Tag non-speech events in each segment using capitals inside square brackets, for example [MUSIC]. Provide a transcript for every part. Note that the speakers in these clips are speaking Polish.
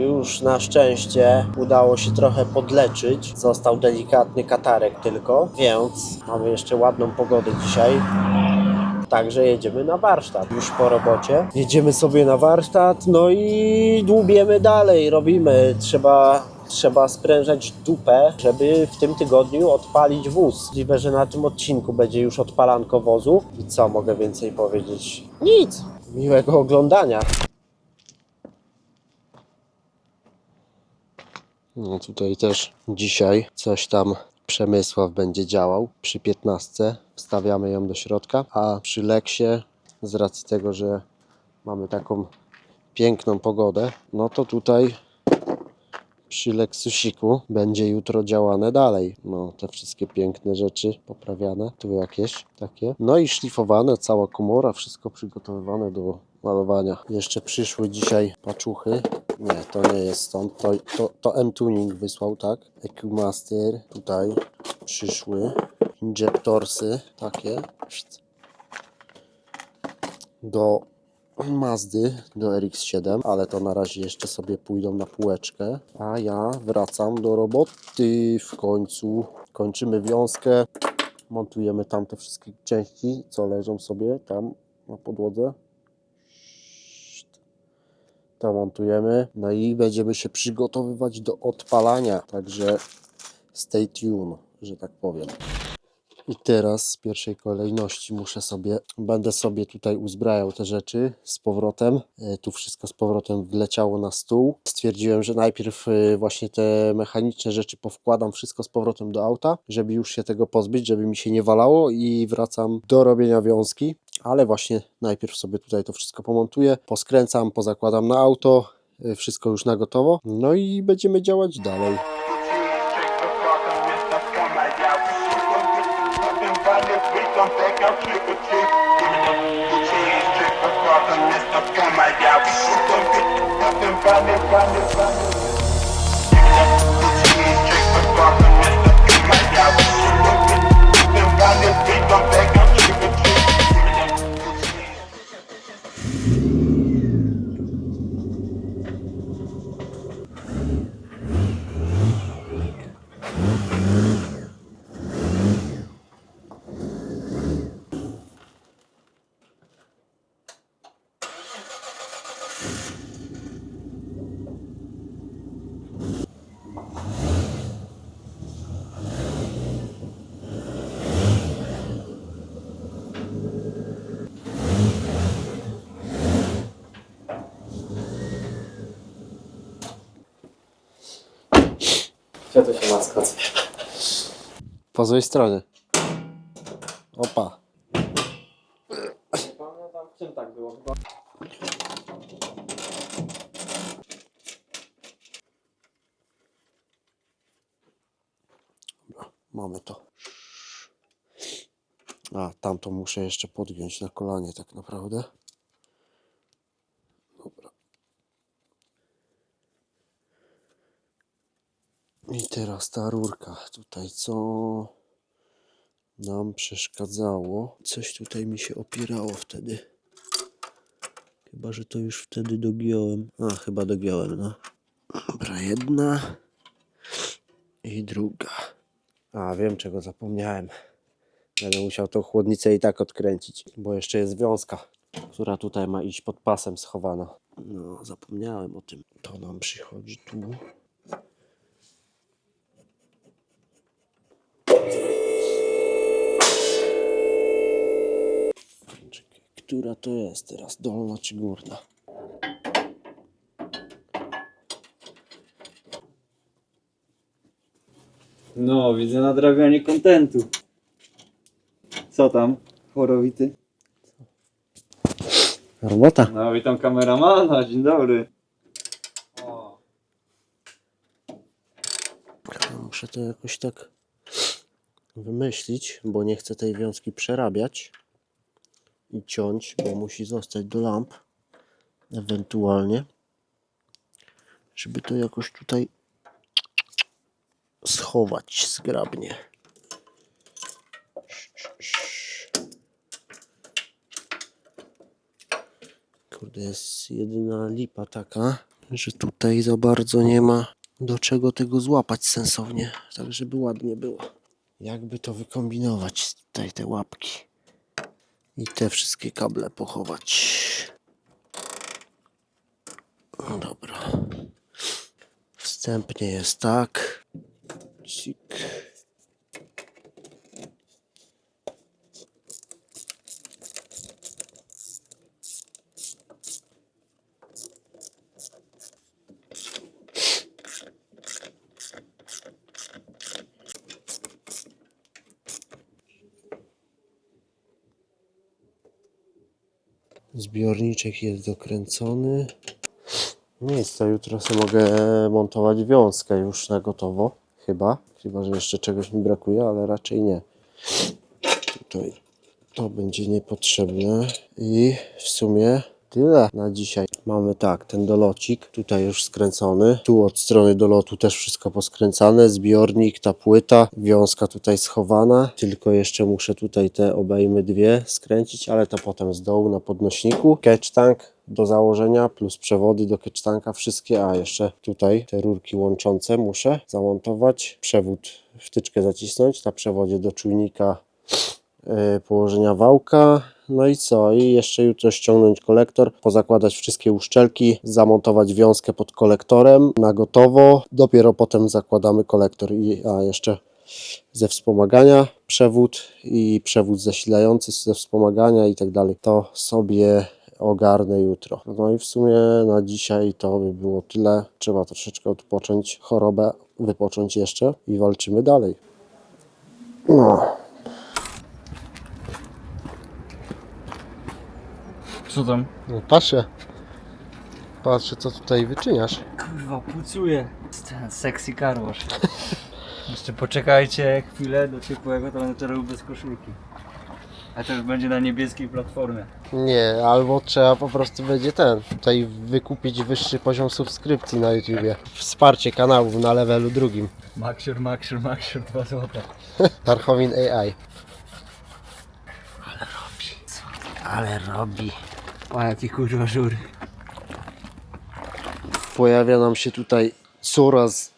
już na szczęście udało się trochę podleczyć. Został delikatny katarek tylko, więc mamy jeszcze ładną pogodę dzisiaj. Także jedziemy na warsztat już po robocie. Jedziemy sobie na warsztat, no i dłubiemy dalej, robimy. Trzeba, trzeba sprężać dupę, żeby w tym tygodniu odpalić wóz. Możliwe, że na tym odcinku będzie już odpalanko wozu. I co mogę więcej powiedzieć? Nic. Miłego oglądania. No tutaj też dzisiaj coś tam Przemysław będzie działał przy 15. Wstawiamy ją do środka, a przy Leksie z racji tego, że mamy taką piękną pogodę, no to tutaj przy Lexusiku będzie jutro działane dalej. No, te wszystkie piękne rzeczy poprawiane, tu jakieś takie. No i szlifowane, cała komora, wszystko przygotowywane do malowania. Jeszcze przyszły dzisiaj paczuchy. Nie, to nie jest stąd. To, to, to M-Tuning wysłał, tak? EQ-Master tutaj przyszły. Injektorsy takie. Do Mazdy do RX-7, ale to na razie jeszcze sobie pójdą na półeczkę, a ja wracam do roboty w końcu. Kończymy wiązkę, montujemy tam te wszystkie części, co leżą sobie tam na podłodze. To montujemy, no i będziemy się przygotowywać do odpalania, także stay tuned, że tak powiem. I teraz w pierwszej kolejności muszę sobie, będę sobie tutaj uzbrajał te rzeczy z powrotem. E, Tu wszystko z powrotem wleciało na stół. Stwierdziłem, że najpierw e, właśnie te mechaniczne rzeczy powkładam wszystko z powrotem do auta, żeby już się tego pozbyć, żeby mi się nie walało i wracam do robienia wiązki. Ale właśnie najpierw sobie tutaj to wszystko pomontuję, poskręcam, pozakładam na auto, e, wszystko już na gotowo. No i będziemy działać dalej. To się maska Po złej stronie. Opa. Pamiętam w czym tak było chyba. Mamy to. A, tamto muszę jeszcze podgiąć na kolanie tak naprawdę. Dobra. I teraz ta rurka. Tutaj co nam przeszkadzało? Coś tutaj mi się opierało wtedy. Chyba, że to już wtedy dogiąłem. A, chyba dogiąłem, no. Dobra, jedna i druga. A, wiem czego zapomniałem. Będę musiał tą chłodnicę i tak odkręcić, bo jeszcze jest wiązka, która tutaj ma iść pod pasem schowana. No, zapomniałem o tym. To nam przychodzi tu. Która to jest teraz? Dolna czy górna? No, widzę nadrabianie kontentu. Co tam, chorowity? Robota. No, witam kameramana, dzień dobry. Muszę to jakoś tak wymyślić, bo nie chcę tej wiązki przerabiać i ciąć, bo musi zostać do lamp ewentualnie, żeby to jakoś tutaj schować zgrabnie. Kurde, jest jedyna lipa taka, że tutaj za bardzo nie ma do czego tego złapać sensownie, tak żeby ładnie było. Jakby to wykombinować tutaj te łapki i te wszystkie kable pochować. No dobra. Wstępnie jest tak. Cik. Zbiorniczek jest dokręcony. Nic, to jutro sobie mogę montować wiązkę już na gotowo. Chyba. Chyba, że jeszcze czegoś mi brakuje, ale raczej nie. Tutaj to będzie niepotrzebne. I w sumie tyle na dzisiaj. Mamy tak, ten dolocik tutaj już skręcony. Tu od strony dolotu też wszystko poskręcane. Zbiornik, ta płyta, wiązka tutaj schowana. Tylko jeszcze muszę tutaj te obejmy dwie skręcić, ale to potem z dołu na podnośniku. Catch tank do założenia plus przewody do catch tanka wszystkie, a jeszcze tutaj te rurki łączące muszę zamontować. Przewód wtyczkę zacisnąć na przewodzie do czujnika e, położenia wałka. No i co? I jeszcze jutro ściągnąć kolektor, pozakładać wszystkie uszczelki, zamontować wiązkę pod kolektorem na gotowo. Dopiero potem zakładamy kolektor. I, a jeszcze ze wspomagania przewód i przewód zasilający ze wspomagania i tak dalej. To sobie ogarnę jutro. No i w sumie na dzisiaj to by było tyle. Trzeba troszeczkę odpocząć, chorobę wypocząć jeszcze i walczymy dalej. No. Co tam? No patrzę. Patrzę, co tutaj wyczyniasz. Kurwa, pucuje. Ten sexy car wash. [LAUGHS] Jeszcze poczekajcie chwilę do ciepłego, to będę to robił bez koszulki. A to już będzie na niebieskiej platformie. Nie, albo trzeba po prostu będzie ten, tutaj wykupić wyższy poziom subskrypcji na YouTubie. Wsparcie kanałów na levelu drugim. Maxior, Maxior, Maxior, 2 złote. [LAUGHS] Tarchowin AI. Ale robi. O, jaki kurwa żur. Pojawia nam się tutaj coraz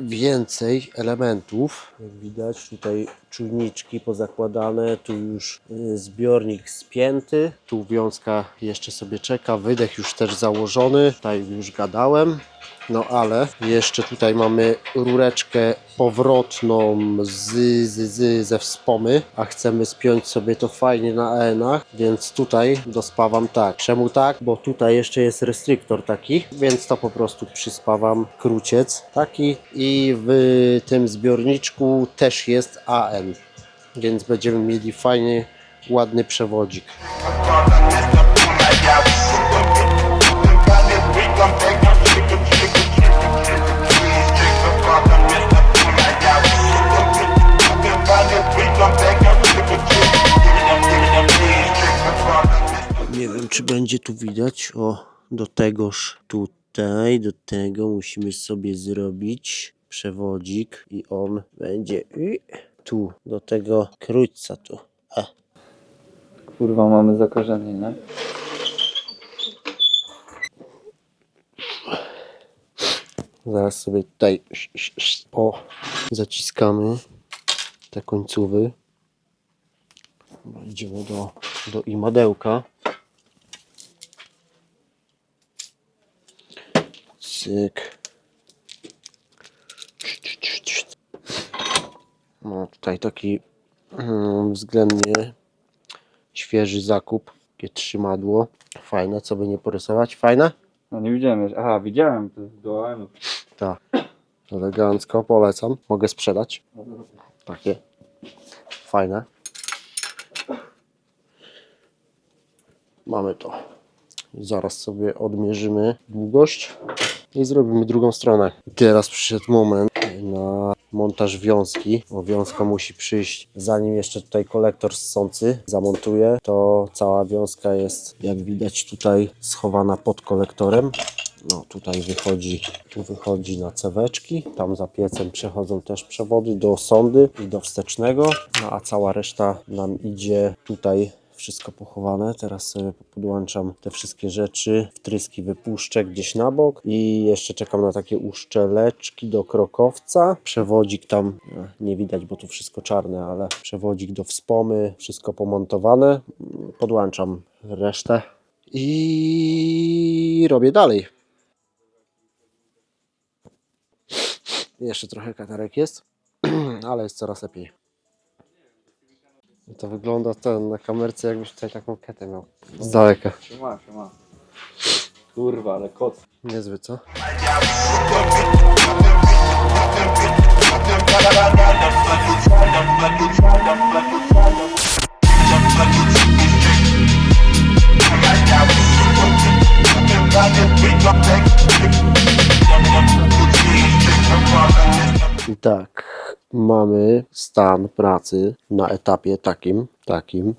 więcej elementów. Jak widać tutaj czujniczki pozakładane, tu już y, zbiornik spięty, tu wiązka jeszcze sobie czeka, wydech już też założony, tutaj już gadałem. No ale jeszcze tutaj mamy rureczkę powrotną z, z, z, ze wspomy, a chcemy spiąć sobie to fajnie na EN-ach, więc tutaj dospawam tak. Czemu tak? Bo tutaj jeszcze jest restryktor taki, więc to po prostu przyspawam kruciec taki i w tym zbiorniczku też jest AN, więc będziemy mieli fajny, ładny przewodzik. Nie wiem, czy będzie tu widać. O, do tegoż tutaj, do tego musimy sobie zrobić przewodzik i on będzie tu, do tego krótca tu. Kurwa, mamy zakażenie, nie? zaraz sobie tutaj o, zaciskamy te końcówy. Idziemy do, do imadełka. Cyk. No tutaj taki mm, względnie świeży zakup. Takie trzymadło. Fajne, co by nie porysować. Fajne? No nie widziałem jeszcze. Aha, widziałem. To do AM. Tak. Elegancko, polecam. Mogę sprzedać. Takie. Fajne. Mamy to. Zaraz sobie odmierzymy długość i zrobimy drugą stronę. Teraz przyszedł moment na montaż wiązki. Bo wiązka musi przyjść zanim jeszcze tutaj kolektor ssący zamontuję. To cała wiązka jest jak widać tutaj schowana pod kolektorem. No tutaj wychodzi, tu wychodzi na ceweczki, tam za piecem przechodzą też przewody do sondy i do wstecznego, no a cała reszta nam idzie tutaj wszystko pochowane. Teraz sobie podłączam te wszystkie rzeczy, wtryski wypuszczę gdzieś na bok i jeszcze czekam na takie uszczeleczki do krokowca. Przewodzik tam e, nie widać, bo tu wszystko czarne, ale przewodzik do wspomy, wszystko pomontowane. Podłączam resztę i robię dalej. Jeszcze trochę katarek jest, [CLEARS THROAT] ale jest coraz lepiej. To wygląda ten na kamerce, jakbyś tutaj taką ketę miał. Z daleka. Siema, siema. Kurwa, ale kot. Niezły, co? I tak, mamy stan pracy na etapie takim, takim.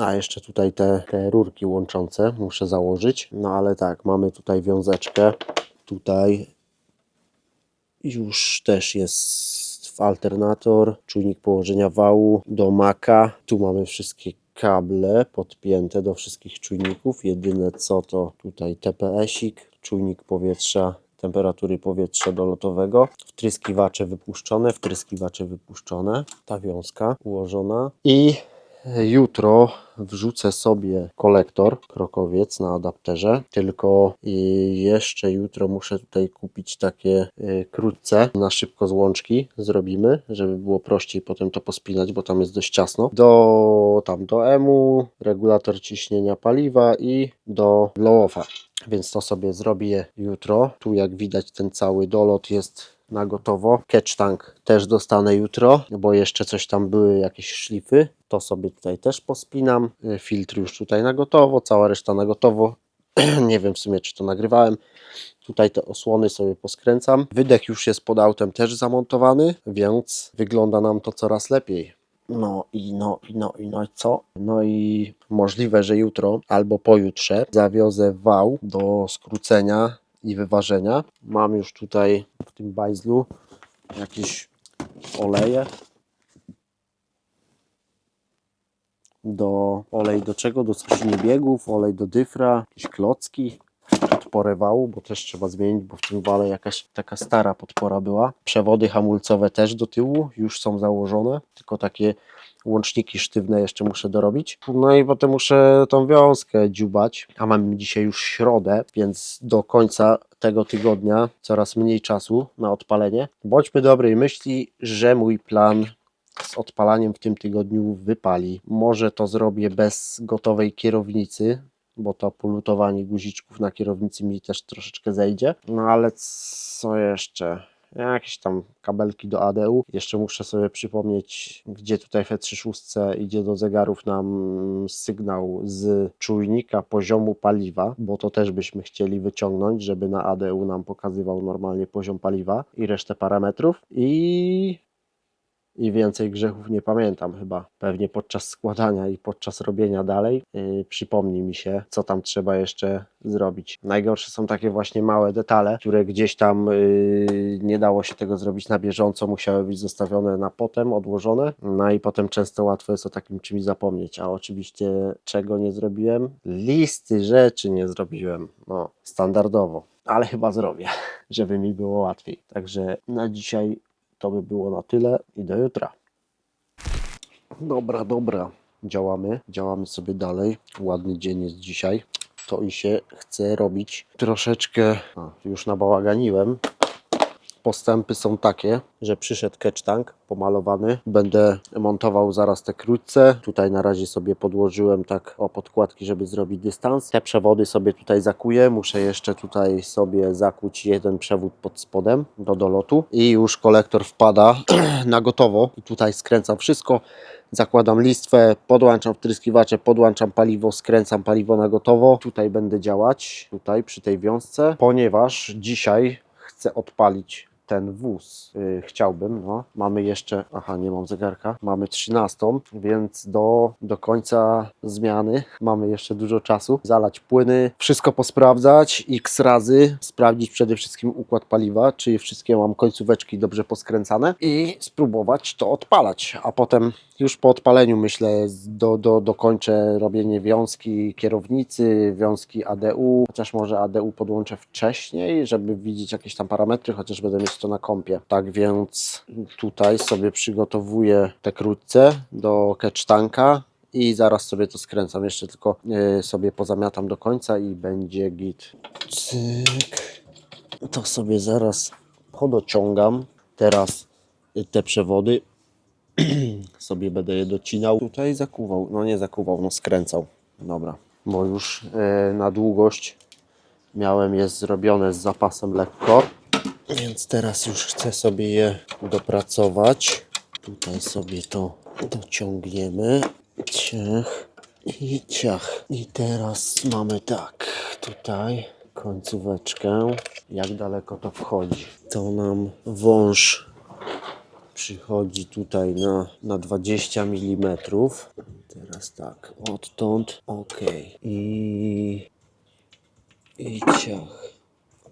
A jeszcze tutaj te, te rurki łączące muszę założyć. No ale tak, mamy tutaj wiązeczkę. Tutaj już też jest alternator, czujnik położenia wału do maka. Tu mamy wszystkie kable podpięte do wszystkich czujników. Jedyne co to tutaj TPS-ik, czujnik powietrza, temperatury powietrza dolotowego, wtryskiwacze wypuszczone, wtryskiwacze wypuszczone, ta wiązka ułożona. I Jutro wrzucę sobie kolektor krokowiec na adapterze, tylko jeszcze jutro muszę tutaj kupić takie y, krótce na szybko złączki zrobimy, żeby było prościej potem to pospinać, bo tam jest dość ciasno. Do tam do EMU, regulator ciśnienia paliwa i do blow-offa. Więc to sobie zrobię jutro. Tu jak widać ten cały dolot jest na gotowo. Catch tank też dostanę jutro, bo jeszcze coś tam były jakieś szlify. To sobie tutaj też pospinam. Y, Filtr już tutaj na gotowo, cała reszta na gotowo. [CLEARS THROAT] Nie wiem w sumie czy to nagrywałem. Tutaj te osłony sobie poskręcam. Wydech już jest pod autem też zamontowany, więc wygląda nam to coraz lepiej. No i no i no i no i co? No i możliwe, że jutro albo pojutrze zawiozę wał do skrócenia i wyważenia. Mam już tutaj w tym bajzlu jakieś oleje. Do olej do czego? Do skrzyni biegów, olej do dyfra, jakieś klocki, podporę wału, bo też trzeba zmienić, bo w tym wale jakaś taka stara podpora była. Przewody hamulcowe też do tyłu już są założone, tylko takie łączniki sztywne jeszcze muszę dorobić. No i potem muszę tą wiązkę dziubać, a mam dzisiaj już środę, więc do końca tego tygodnia coraz mniej czasu na odpalenie. Bądźmy dobrej myśli, że mój plan z odpalaniem w tym tygodniu wypali. Może to zrobię bez gotowej kierownicy, bo to polutowanie guziczków na kierownicy mi też troszeczkę zejdzie. No ale co jeszcze? Jakieś tam kabelki do ADU. Jeszcze muszę sobie przypomnieć, gdzie tutaj w E36 idzie do zegarów nam sygnał z czujnika poziomu paliwa, bo to też byśmy chcieli wyciągnąć, żeby na ADU nam pokazywał normalnie poziom paliwa i resztę parametrów. I i więcej grzechów nie pamiętam chyba. Pewnie podczas składania i podczas robienia dalej yy, przypomni mi się, co tam trzeba jeszcze zrobić. Najgorsze są takie właśnie małe detale, które gdzieś tam yy, nie dało się tego zrobić na bieżąco, musiały być zostawione na potem, odłożone. No i potem często łatwo jest o takim czymś zapomnieć. A oczywiście czego nie zrobiłem? Listy rzeczy nie zrobiłem. No, standardowo. Ale chyba zrobię, [LAUGHS] żeby mi było łatwiej. Także na dzisiaj to by było na tyle i do jutra. Dobra, dobra. Działamy, działamy sobie dalej. Ładny dzień jest dzisiaj. To i się chce robić troszeczkę. A, już nabałaganiłem. Postępy są takie, że przyszedł catch tank pomalowany. Będę montował zaraz te krótce. Tutaj na razie sobie podłożyłem tak o podkładki, żeby zrobić dystans. Te przewody sobie tutaj zakuję. Muszę jeszcze tutaj sobie zakuć jeden przewód pod spodem do dolotu i już kolektor wpada [CLEARS THROAT] na gotowo. I tutaj skręcam wszystko. Zakładam listwę, podłączam wtryskiwacze, podłączam paliwo, skręcam paliwo na gotowo. Tutaj będę działać, tutaj przy tej wiązce, ponieważ dzisiaj chcę odpalić ten wóz. Y, chciałbym, no. Mamy jeszcze, aha, nie mam zegarka, mamy 13, więc do, do końca zmiany mamy jeszcze dużo czasu. Zalać płyny, wszystko posprawdzać x razy, sprawdzić przede wszystkim układ paliwa, czy wszystkie mam końcóweczki dobrze poskręcane i spróbować to odpalać, a potem już po odpaleniu myślę do, do, dokończę robienie wiązki kierownicy, wiązki ADU, chociaż może ADU podłączę wcześniej, żeby widzieć jakieś tam parametry, chociaż będę mieć to na kompie. Tak więc tutaj sobie przygotowuję te krótce do catch tanka i zaraz sobie to skręcam. Jeszcze tylko e, sobie pozamiatam do końca i będzie git. Cyk. To sobie zaraz podociągam. Teraz y, te przewody [CLEARS THROAT] sobie będę je docinał. Tutaj zakuwał, no nie zakuwał, no skręcał. Dobra, bo już e, na długość miałem je zrobione z zapasem lekko, więc teraz już chcę sobie je dopracować. Tutaj sobie to dociągniemy. Ciach i ciach. I teraz mamy tak, tutaj końcóweczkę. Jak daleko to wchodzi? To nam wąż przychodzi tutaj na, na 20 mm. Teraz tak, odtąd, ok. I, i ciach.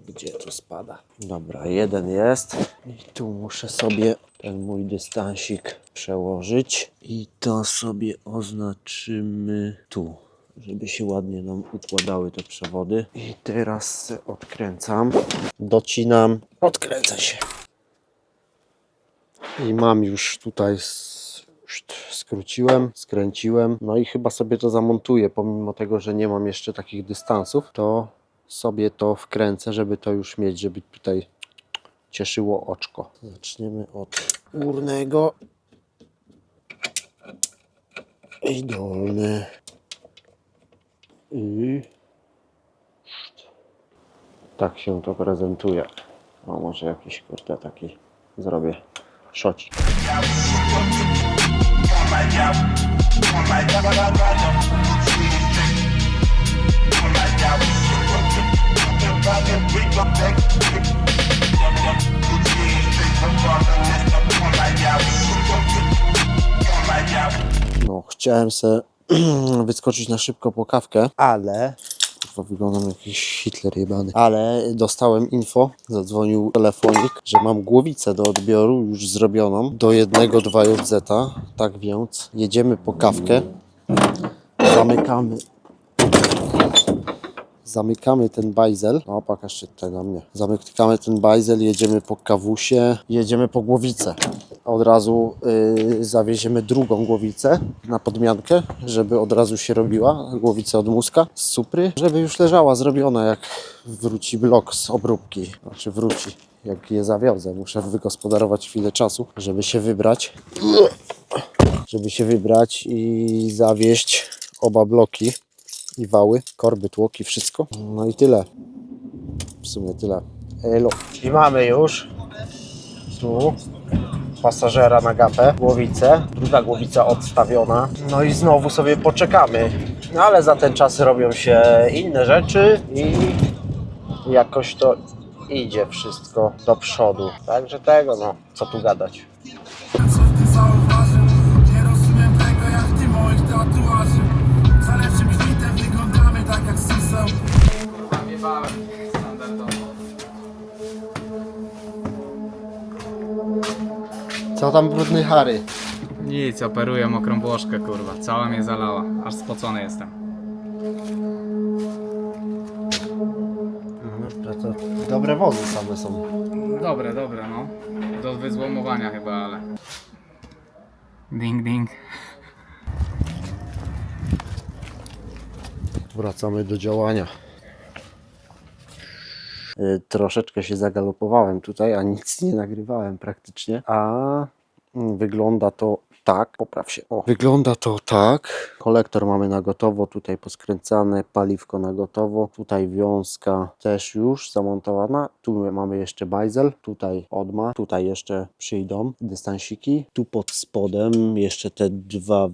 Gdzie tu spada? Dobra, jeden jest. I tu muszę sobie ten mój dystansik przełożyć. I to sobie oznaczymy tu, żeby się ładnie nam układały te przewody. I teraz odkręcam, docinam, odkręca się. I mam już tutaj skróciłem, skręciłem. No i chyba sobie to zamontuję, pomimo tego, że nie mam jeszcze takich dystansów, to sobie to wkręcę, żeby to już mieć, żeby tutaj cieszyło oczko. Zaczniemy od górnego i dolny. I tak się to prezentuje. O, może jakiś kurde taki zrobię szocik. No, chciałem se [CLEARS THROAT] wyskoczyć na szybko po kawkę, ale Kurwa, wyglądam jak jakiś Hitler jebany. Ale dostałem info, zadzwonił telefonik, że mam głowicę do odbioru już zrobioną do jednego 2JZ. Tak więc jedziemy po kawkę, zamykamy zamykamy ten bajzel. No, pokaż się tutaj na mnie. Zamykamy ten bajzel, jedziemy po kawusie, jedziemy po głowicę. Od razu y, zawieziemy drugą głowicę na podmiankę, żeby od razu się robiła głowica od muska z supry, żeby już leżała zrobiona, jak wróci blok z obróbki. Znaczy wróci, jak je zawiozę. Muszę wygospodarować chwilę czasu, żeby się wybrać. Żeby się wybrać i zawieźć oba bloki i wały, korby, tłoki, wszystko. No i tyle. W sumie tyle. Elo. I mamy już tu pasażera na gapę, głowicę, druga głowica odstawiona. No i znowu sobie poczekamy. No ale za ten czas robią się inne rzeczy i jakoś to idzie wszystko do przodu. Także tego, no, co tu gadać. Co tam brudny Harry? Nic, operuję mokrą kurwa. Cała mnie zalała. Aż spocony jestem. No, to dobre wozy same są. Dobre, dobre, no. Do wyzłomowania chyba, ale... Ding, ding. Wracamy do działania. Y, Troszeczkę się zagalopowałem tutaj, a nic nie nagrywałem praktycznie, a mm, wygląda to tak, popraw się. O, wygląda to tak. Kolektor mamy na gotowo, tutaj poskręcane, paliwko na gotowo, tutaj wiązka też już zamontowana. Tu mamy jeszcze bajzel, tutaj odma, tutaj jeszcze przyjdą dystansiki. Tu pod spodem jeszcze te dwa,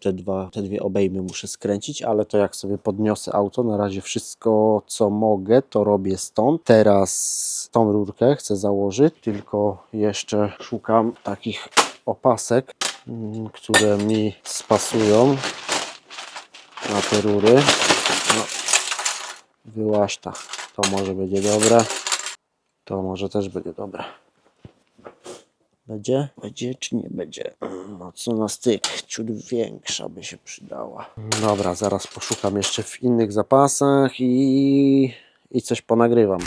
te dwa, te dwie obejmy muszę skręcić, ale to jak sobie podniosę auto, na razie wszystko co mogę, to robię stąd. Teraz tą rurkę chcę założyć, tylko jeszcze szukam takich opasek, które mi spasują na te rury. No, wyłaśta. To może będzie dobre. To może też będzie dobre. Będzie? Będzie czy nie będzie? Mocno na styk. Ciut większa by się przydała. Dobra, zaraz poszukam jeszcze w innych zapasach i, i coś ponagrywam.